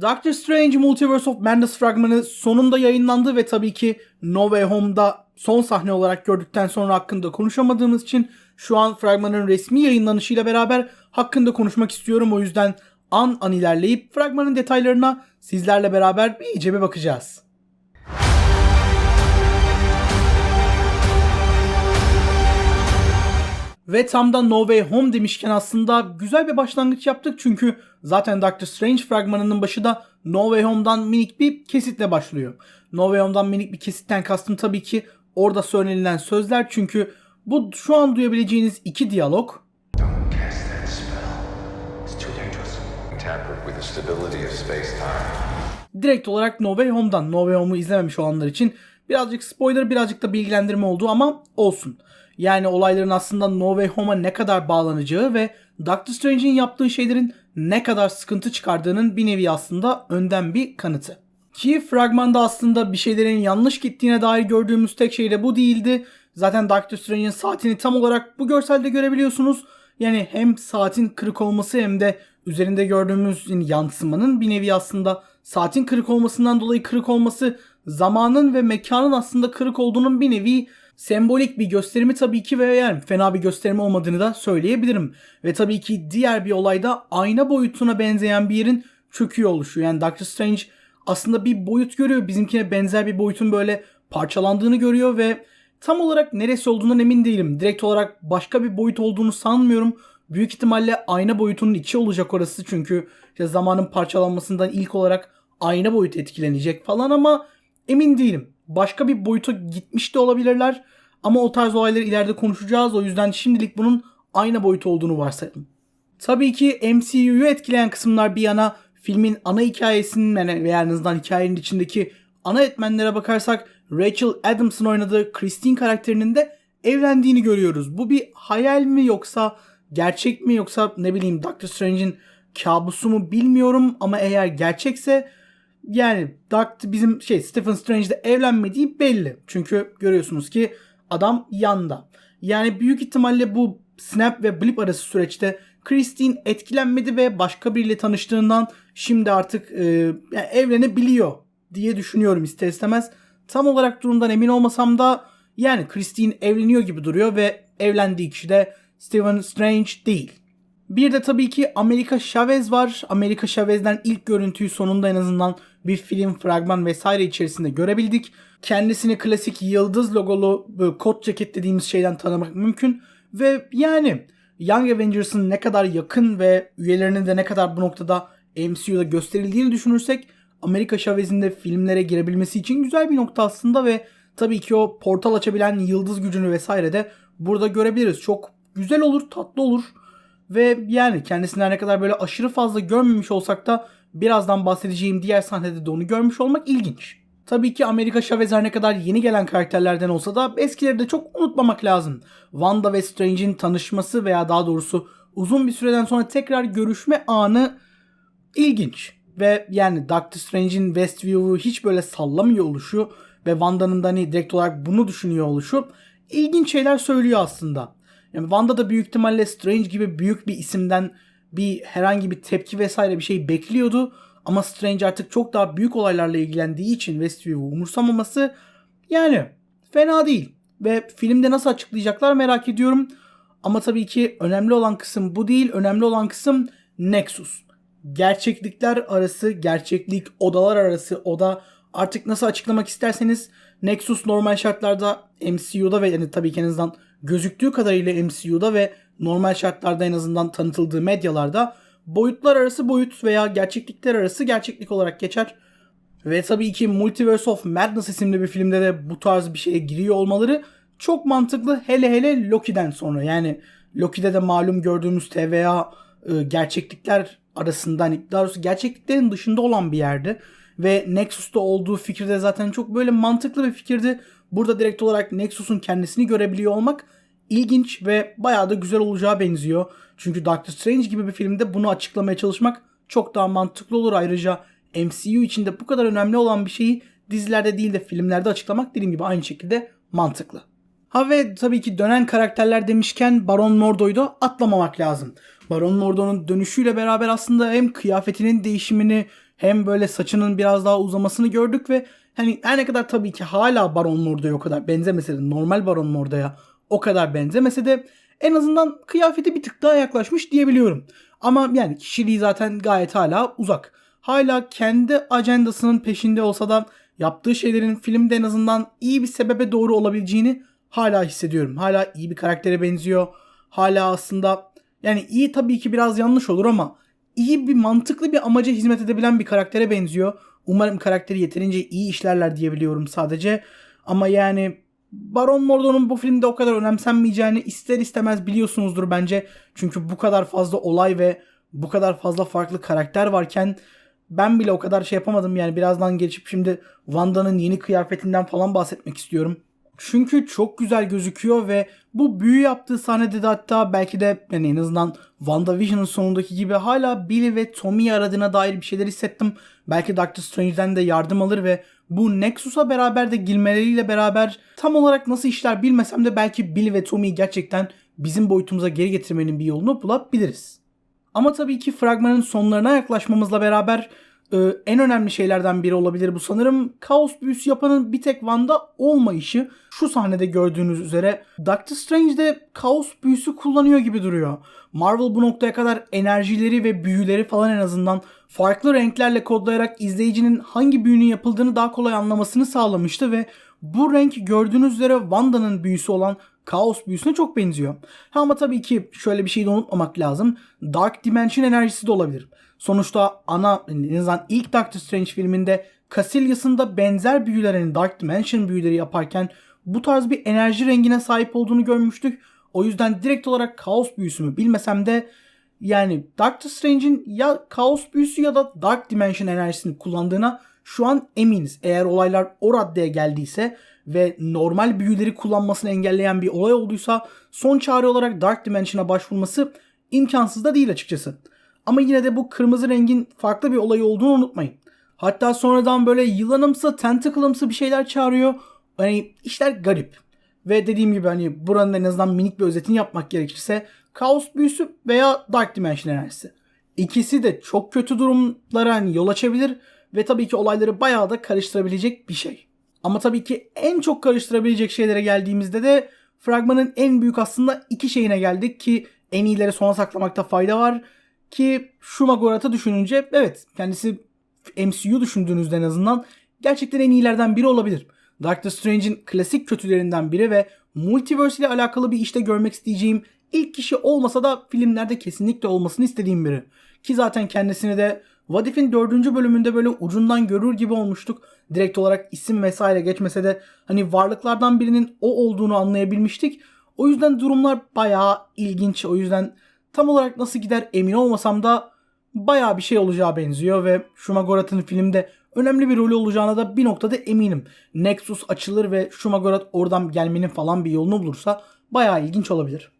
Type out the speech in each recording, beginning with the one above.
Doctor Strange Multiverse of Madness fragmanı sonunda yayınlandı ve tabii ki No Way Home'da son sahne olarak gördükten sonra hakkında konuşamadığımız için şu an fragmanın resmi yayınlanışıyla beraber hakkında konuşmak istiyorum. O yüzden an an ilerleyip fragmanın detaylarına sizlerle beraber bir iyice bir bakacağız. Ve tam da No Way Home demişken aslında güzel bir başlangıç yaptık. Çünkü zaten Doctor Strange fragmanının başı da No Way Home'dan minik bir kesitle başlıyor. No Way Home'dan minik bir kesitten kastım tabii ki orada söylenilen sözler. Çünkü bu şu an duyabileceğiniz iki diyalog. Direkt olarak No Way Home'dan No Way Home'u izlememiş olanlar için birazcık spoiler birazcık da bilgilendirme oldu ama olsun. Yani olayların aslında No Way Home'a ne kadar bağlanacağı ve Doctor Strange'in yaptığı şeylerin ne kadar sıkıntı çıkardığının bir nevi aslında önden bir kanıtı. Ki fragmanda aslında bir şeylerin yanlış gittiğine dair gördüğümüz tek şey de bu değildi. Zaten Doctor Strange'in saatini tam olarak bu görselde görebiliyorsunuz. Yani hem saatin kırık olması hem de üzerinde gördüğümüz yansımanın bir nevi aslında saatin kırık olmasından dolayı kırık olması zamanın ve mekanın aslında kırık olduğunun bir nevi sembolik bir gösterimi tabii ki ve yani fena bir gösterimi olmadığını da söyleyebilirim. Ve tabii ki diğer bir olayda ayna boyutuna benzeyen bir yerin çöküyor oluşu. Yani Doctor Strange aslında bir boyut görüyor. Bizimkine benzer bir boyutun böyle parçalandığını görüyor ve tam olarak neresi olduğundan emin değilim. Direkt olarak başka bir boyut olduğunu sanmıyorum. Büyük ihtimalle ayna boyutunun içi olacak orası çünkü işte zamanın parçalanmasından ilk olarak ayna boyutu etkilenecek falan ama emin değilim. Başka bir boyuta gitmiş de olabilirler ama o tarz olayları ileride konuşacağız. O yüzden şimdilik bunun ayna boyutu olduğunu varsayalım. Tabii ki MCU'yu etkileyen kısımlar bir yana filmin ana hikayesinin yani en azından hikayenin içindeki ana etmenlere bakarsak Rachel Adams'ın oynadığı Christine karakterinin de evlendiğini görüyoruz. Bu bir hayal mi yoksa gerçek mi yoksa ne bileyim Doctor Strange'in kabusu mu bilmiyorum ama eğer gerçekse yani Doctor bizim şey Stephen Strange'de evlenmediği belli. Çünkü görüyorsunuz ki adam yanda. Yani büyük ihtimalle bu Snap ve Blip arası süreçte Christine etkilenmedi ve başka biriyle tanıştığından şimdi artık e, yani evlenebiliyor diye düşünüyorum ister istemez. Tam olarak durumdan emin olmasam da yani Christine evleniyor gibi duruyor ve evlendiği kişi de Stephen Strange değil. Bir de tabii ki Amerika Chavez var. Amerika Chavez'den ilk görüntüyü sonunda en azından bir film, fragman vesaire içerisinde görebildik. Kendisini klasik yıldız logolu kot ceket dediğimiz şeyden tanımak mümkün. Ve yani Young Avengers'ın ne kadar yakın ve üyelerinin de ne kadar bu noktada MCU'da gösterildiğini düşünürsek Amerika Chavez'in de filmlere girebilmesi için güzel bir nokta aslında ve tabii ki o portal açabilen yıldız gücünü vesaire de burada görebiliriz. Çok güzel olur, tatlı olur. Ve yani kendisinden ne kadar böyle aşırı fazla görmemiş olsak da birazdan bahsedeceğim diğer sahnede de onu görmüş olmak ilginç. Tabii ki Amerika Chavez her ne kadar yeni gelen karakterlerden olsa da eskileri de çok unutmamak lazım. Wanda ve Strange'in tanışması veya daha doğrusu uzun bir süreden sonra tekrar görüşme anı ilginç. Ve yani Doctor Strange'in Westview'u hiç böyle sallamıyor oluşu ve Wanda'nın da hani direkt olarak bunu düşünüyor oluşu ilginç şeyler söylüyor aslında. Yani Wanda da büyük ihtimalle Strange gibi büyük bir isimden bir herhangi bir tepki vesaire bir şey bekliyordu. Ama Strange artık çok daha büyük olaylarla ilgilendiği için Westview'u umursamaması yani fena değil. Ve filmde nasıl açıklayacaklar merak ediyorum. Ama tabii ki önemli olan kısım bu değil. Önemli olan kısım Nexus. Gerçeklikler arası, gerçeklik odalar arası oda artık nasıl açıklamak isterseniz Nexus normal şartlarda MCU'da ve yani tabii ki en azından gözüktüğü kadarıyla MCU'da ve normal şartlarda en azından tanıtıldığı medyalarda boyutlar arası boyut veya gerçeklikler arası gerçeklik olarak geçer. Ve tabii ki Multiverse of Madness isimli bir filmde de bu tarz bir şeye giriyor olmaları çok mantıklı hele hele Loki'den sonra. Yani Loki'de de malum gördüğümüz TVA e, gerçeklikler arasında hani daha doğrusu gerçekliklerin dışında olan bir yerdi. Ve Nexus'ta olduğu fikri de zaten çok böyle mantıklı bir fikirdi. Burada direkt olarak Nexus'un kendisini görebiliyor olmak ilginç ve bayağı da güzel olacağı benziyor. Çünkü Doctor Strange gibi bir filmde bunu açıklamaya çalışmak çok daha mantıklı olur. Ayrıca MCU içinde bu kadar önemli olan bir şeyi dizilerde değil de filmlerde açıklamak dediğim gibi aynı şekilde mantıklı. Ha ve tabii ki dönen karakterler demişken Baron Mordo'yu da atlamamak lazım. Baron Mordo'nun dönüşüyle beraber aslında hem kıyafetinin değişimini hem böyle saçının biraz daha uzamasını gördük ve hani her ne kadar tabii ki hala Baron Mordo'ya o kadar benzemese de normal Baron Mordo'ya o kadar benzemese de en azından kıyafeti bir tık daha yaklaşmış diyebiliyorum. Ama yani kişiliği zaten gayet hala uzak. Hala kendi ajandasının peşinde olsa da yaptığı şeylerin filmde en azından iyi bir sebebe doğru olabileceğini hala hissediyorum. Hala iyi bir karaktere benziyor. Hala aslında yani iyi tabii ki biraz yanlış olur ama iyi bir mantıklı bir amaca hizmet edebilen bir karaktere benziyor. Umarım karakteri yeterince iyi işlerler diyebiliyorum sadece. Ama yani Baron Mordo'nun bu filmde o kadar önemsenmeyeceğini ister istemez biliyorsunuzdur bence. Çünkü bu kadar fazla olay ve bu kadar fazla farklı karakter varken ben bile o kadar şey yapamadım. Yani birazdan geçip şimdi Wanda'nın yeni kıyafetinden falan bahsetmek istiyorum. Çünkü çok güzel gözüküyor ve bu büyü yaptığı sahnede de hatta belki de yani en azından WandaVision'ın sonundaki gibi hala Billy ve Tommy'yi aradığına dair bir şeyler hissettim. Belki Doctor Strange'den de yardım alır ve bu Nexus'a beraber de girmeleriyle beraber tam olarak nasıl işler bilmesem de belki Billy ve Tommy'yi gerçekten bizim boyutumuza geri getirmenin bir yolunu bulabiliriz. Ama tabii ki fragmanın sonlarına yaklaşmamızla beraber e, en önemli şeylerden biri olabilir bu sanırım. Kaos büyüsü yapanın bir tek Wanda olmayışı. Şu sahnede gördüğünüz üzere Doctor Strange de kaos büyüsü kullanıyor gibi duruyor. Marvel bu noktaya kadar enerjileri ve büyüleri falan en azından farklı renklerle kodlayarak izleyicinin hangi büyünün yapıldığını daha kolay anlamasını sağlamıştı ve bu renk gördüğünüz üzere Wanda'nın büyüsü olan Kaos büyüsüne çok benziyor. Ama tabii ki şöyle bir şey de unutmamak lazım. Dark Dimension enerjisi de olabilir. Sonuçta ana en azından ilk Doctor Strange filminde Cassilius'ın da benzer büyülerin Dark Dimension büyüleri yaparken bu tarz bir enerji rengine sahip olduğunu görmüştük. O yüzden direkt olarak kaos büyüsü mü bilmesem de yani Doctor Strange'in ya kaos büyüsü ya da Dark Dimension enerjisini kullandığına şu an eminiz. Eğer olaylar o raddeye geldiyse ve normal büyüleri kullanmasını engelleyen bir olay olduysa son çare olarak Dark Dimension'a başvurması imkansız da değil açıkçası. Ama yine de bu kırmızı rengin farklı bir olay olduğunu unutmayın. Hatta sonradan böyle yılanımsı, tentacle'ımsı bir şeyler çağırıyor. Hani işler garip. Ve dediğim gibi hani buranın en azından minik bir özetini yapmak gerekirse Kaos büyüsü veya Dark Dimension enerjisi. İkisi de çok kötü durumlara hani yol açabilir ve tabii ki olayları bayağı da karıştırabilecek bir şey. Ama tabii ki en çok karıştırabilecek şeylere geldiğimizde de fragmanın en büyük aslında iki şeyine geldik ki en iyileri sona saklamakta fayda var. Ki Shumagorat'ı düşününce evet kendisi MCU düşündüğünüzde en azından gerçekten en iyilerden biri olabilir. Doctor Strange'in klasik kötülerinden biri ve multiverse ile alakalı bir işte görmek isteyeceğim ilk kişi olmasa da filmlerde kesinlikle olmasını istediğim biri. Ki zaten kendisini de What If'in 4. bölümünde böyle ucundan görür gibi olmuştuk. Direkt olarak isim vesaire geçmese de hani varlıklardan birinin o olduğunu anlayabilmiştik. O yüzden durumlar bayağı ilginç. O yüzden tam olarak nasıl gider emin olmasam da bayağı bir şey olacağı benziyor ve Shumagorat'ın filmde önemli bir rolü olacağına da bir noktada eminim. Nexus açılır ve Shumagorat oradan gelmenin falan bir yolunu bulursa bayağı ilginç olabilir.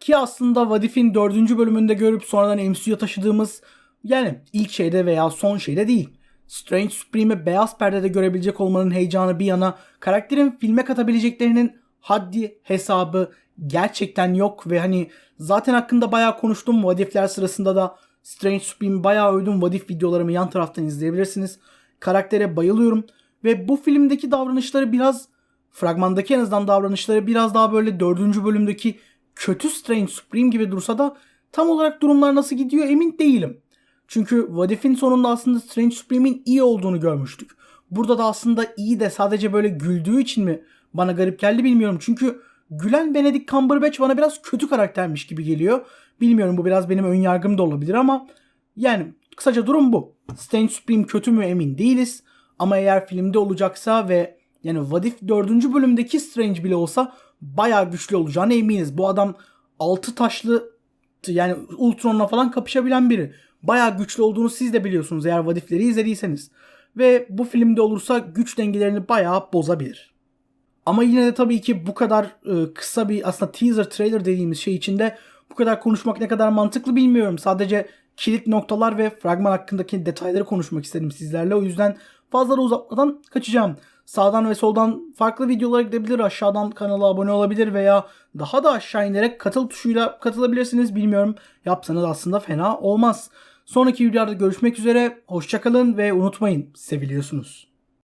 Ki aslında Vadif'in 4. bölümünde görüp sonradan MCU'ya taşıdığımız yani ilk şeyde veya son şeyde değil. Strange Supreme'i beyaz perdede görebilecek olmanın heyecanı bir yana karakterin filme katabileceklerinin haddi hesabı gerçekten yok ve hani zaten hakkında bayağı konuştum Vadif'ler sırasında da Strange Supreme'i bayağı övdüm. Vadif videolarımı yan taraftan izleyebilirsiniz. Karaktere bayılıyorum ve bu filmdeki davranışları biraz fragmandaki en azından davranışları biraz daha böyle dördüncü bölümdeki kötü Strange Supreme gibi dursa da tam olarak durumlar nasıl gidiyor emin değilim. Çünkü Vadif'in sonunda aslında Strange Supreme'in iyi olduğunu görmüştük. Burada da aslında iyi de sadece böyle güldüğü için mi bana garip geldi bilmiyorum. Çünkü gülen Benedict Cumberbatch bana biraz kötü karaktermiş gibi geliyor. Bilmiyorum bu biraz benim ön yargım da olabilir ama yani kısaca durum bu. Strange Supreme kötü mü emin değiliz. Ama eğer filmde olacaksa ve yani What If 4. bölümdeki Strange bile olsa bayağı güçlü olacağına eminiz. Bu adam altı taşlı yani Ultron'la falan kapışabilen biri. Bayağı güçlü olduğunu siz de biliyorsunuz eğer What If'leri izlediyseniz. Ve bu filmde olursa güç dengelerini bayağı bozabilir. Ama yine de tabii ki bu kadar e, kısa bir aslında teaser trailer dediğimiz şey içinde bu kadar konuşmak ne kadar mantıklı bilmiyorum. Sadece kilit noktalar ve fragman hakkındaki detayları konuşmak istedim sizlerle. O yüzden fazla da uzatmadan kaçacağım. Sağdan ve soldan farklı videolara gidebilir. Aşağıdan kanala abone olabilir veya daha da aşağı inerek katıl tuşuyla katılabilirsiniz. Bilmiyorum. Yapsanız aslında fena olmaz. Sonraki videolarda görüşmek üzere. Hoşçakalın ve unutmayın seviliyorsunuz.